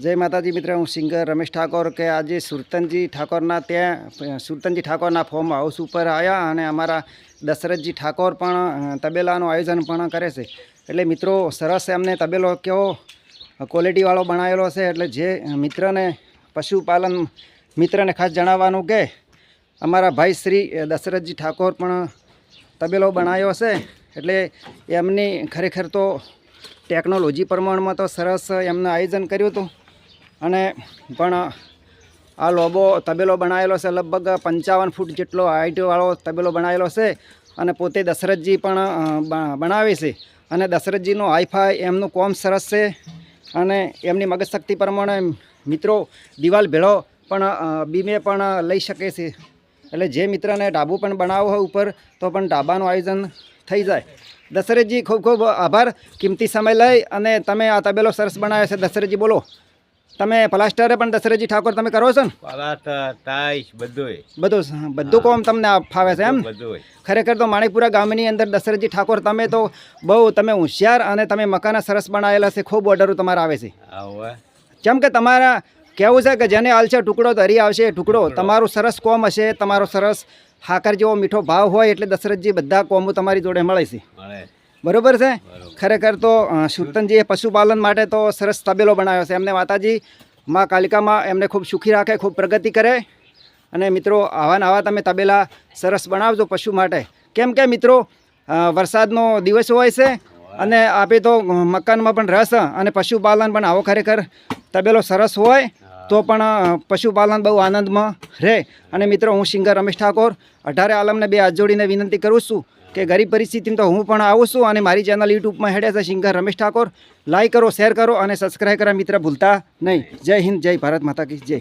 જય માતાજી મિત્ર, હું સિંગર રમેશ ઠાકોર કે આજે સુરતનજી ઠાકોરના ત્યાં, સુરતનજી ઠાકોરના ફોર્મ હાઉસ ઉપર આવ્યા અને અમારા દશરથજી ઠાકોર પણ તબેલાનું આયોજન પણ કરે છે. એટલે મિત્રો, સરસ એમને તબેલો કેવો ક્વોલિટીવાળો બનાવેલો છે. એટલે જે મિત્રને, પશુપાલન મિત્રને ખાસ જણાવવાનું કે, અમારા ભાઈ શ્રી દશરથજી ઠાકોર પણ તબેલો બનાવ્યો છે. એટલે એમની ખરેખર તો ટેકનોલોજી પ્રમાણમાં તો સરસ એમનું આયોજન કર્યું હતું. અને પણ આ લોબો તબેલો બનાવેલો છે, લગભગ પંચાવન ફૂટ જેટલો હાઇટવાળો તબેલો બનાવેલો છે અને પોતે દશરથજી પણ બનાવે છે. અને દશરથજીનો હાઈફાઈ એમનું કોમ સરસ છે અને એમની મગજ શક્તિ પ્રમાણે મિત્રો દિવાલ ભેળો પણ બીમે પણ લઈ શકે છે. એટલે જે મિત્રને ઢાબુ પણ બનાવવો હોય ઉપર, તો પણ ઢાબાનું આયોજન થઈ જાય. દશરથજી ખૂબ ખૂબ આભાર. કિંમતી સમય લઈ અને તમે આ તબેલો સરસ બનાવ્યો છે. દશરથજી બોલો. તમે પ્લાસ્ટરે પણ દશરથજી ઠાકોર તમે કરો છો ને? પલાસ્ટર ટાઈસ બધુંય. બધું બધું કોમ તમને ફાવે છે એમ? ખરેખર તો માણેકપુરા ગામની અંદર દશરથજી ઠાકોર તમે તો બહુ તમે હોશિયાર અને તમે મકાના સરસ બનાવેલા છે ખૂબ ઓર્ડરો તમારા આવે છે. કેમ કે તમારા કહેવું છે કે જેને હાલ છે ટુકડો તો હરી આવશે ટુકડો. તમારું સરસ કોમ હશે તમારો સરસ હાકર જેવો મીઠો ભાવ હોય એટલે દશરથજી બધા કોમો તમારી જોડે મળે છે. મળે. બરોબર છે? ખરેખર તો અ, સુરતનજીએ પશુપાલન માટે તો સરસ તબેલો બનાવ્યો છે. એમને માતાજી મા કાલિકામાં એમને ખૂબ સુખી રાખે ખૂબ પ્રગતિ કરે. અને મિત્રો આવા આવા તમે તબેલા સરસ બનાવજો પશુ માટે. કેમ કે મિત્રો વરસાદનો દિવસ હોય છે અને આપે તો મકાનમાં પણ રસ અને પશુપાલન પણ આવો ખરેખર તબેલો સરસ હોય તો પણ પશુપાલન બહુ આનંદમાં રહે. અને મિત્રો હું સિંગર રમેશ ઠાકોર અઢારે આલમને બે હાથ જોડીને વિનંતી કરું છું કે ગરીબ પરિસ્થિતિમાં તો હું પણ આવું છું અને મારી ચેનલ યુટ્યુબમાં હેડે છે સિંગર રમેશ ઠાકોર. લાઈક કરો શેર કરો અને સબસ્ક્રાઈબ કરવા મિત્ર, ભૂલતા નહીં. જય હિન્દ, જય ભારત માતા કી જય.